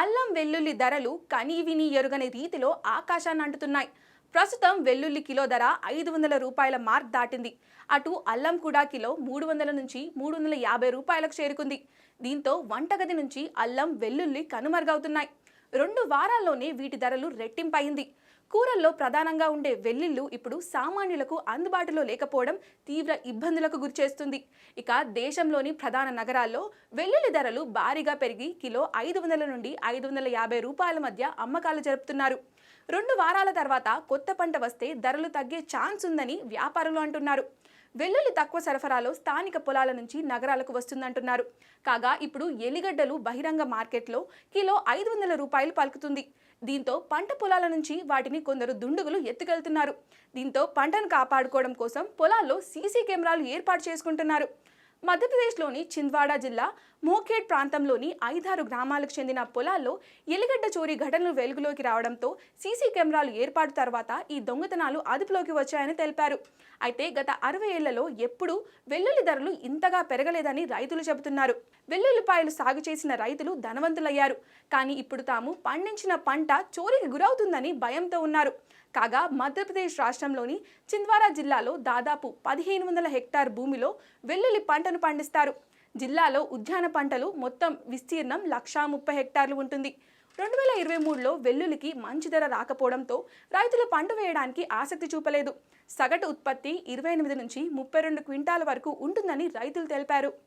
అల్లం వెల్లుల్లి ధరలు కనీవిని ఎరుగని రీతిలో ఆకాశాన్ని అంటుతున్నాయి. ప్రస్తుతం వెల్లుల్లి కిలో ధర ఐదు వందల రూపాయల మార్క్ దాటింది. అటు అల్లం కూడా కిలో మూడు వందల నుంచి మూడు వందల యాభై రూపాయలకు చేరుకుంది. దీంతో వంటగది నుంచి అల్లం వెల్లుల్లి కనుమరుగవుతున్నాయి. రెండు వారాల్లోనే వీటి ధరలు రెట్టింపయింది. కూరల్లో ప్రధానంగా ఉండే వెల్లుల్లు ఇప్పుడు సామాన్యులకు అందుబాటులో లేకపోవడం తీవ్ర ఇబ్బందులకు గురిచేస్తుంది. ఇక దేశంలోని ప్రధాన నగరాల్లో వెల్లుల్లి ధరలు భారీగా పెరిగి కిలో ఐదు వందల నుండి ఐదు వందల యాభై రూపాయల మధ్య అమ్మకాలు జరుపుతున్నారు. రెండు వారాల తర్వాత కొత్త పంట వస్తే ధరలు తగ్గే ఛాన్స్ ఉందని వ్యాపారులు అంటున్నారు. వెల్లుల్లి తక్కువ సరఫరాలో స్థానిక పొలాల నుంచి నగరాలకు వస్తుందంటున్నారు. కాగా ఇప్పుడు ఎలిగడ్డలు బహిరంగ మార్కెట్లో కిలో ఐదు వందల రూపాయలు పలుకుతుంది. దీంతో పంట పొలాల నుంచి వాటిని కొందరు దుండుగులు ఎత్తుకెళ్తున్నారు. దీంతో పంటను కాపాడుకోవడం కోసం పొలాల్లో సీసీ కెమెరాలు ఏర్పాటు చేసుకుంటున్నారు. మధ్యప్రదేశ్లోని చింద్వాడా జిల్లా మోఖేడ్ ప్రాంతంలోని ఐదారు గ్రామాలకు చెందిన పొలాల్లో ఎలిగడ్డ చోరీ ఘటనలు వెలుగులోకి రావడంతో సీసీ కెమెరాలు ఏర్పాటు తర్వాత ఈ దొంగతనాలు అదుపులోకి వచ్చాయని తెలిపారు. అయితే గత అరవై ఏళ్ళలో ఎప్పుడూ వెల్లుల్లి ధరలు ఇంతగా పెరగలేదని రైతులు చెబుతున్నారు. వెల్లుల్లిపాయలు సాగు చేసిన రైతులు ధనవంతులయ్యారు. కానీ ఇప్పుడు తాము పండించిన పంట చోరీకి గురవుతుందని భయంతో ఉన్నారు. కాగా మధ్యప్రదేశ్ రాష్ట్రంలోని చింద్వారా జిల్లాలో దాదాపు పదిహేను వందల హెక్టార్ భూమిలో వెల్లుల్లి పంట పంటను పండిస్తారు. జిల్లాలో ఉద్యాన పంటలు మొత్తం విస్తీర్ణం లక్షా ముప్పై హెక్టార్లు ఉంటుంది. రెండు వేల ఇరవై మూడులో వెల్లుల్లికి మంచి ధర రాకపోవడంతో రైతులు పంట వేయడానికి ఆసక్తి చూపలేదు. సగటు ఉత్పత్తి ఇరవై ఎనిమిది నుంచి ముప్పై రెండు క్వింటాల వరకు ఉంటుందని రైతులు తెలిపారు.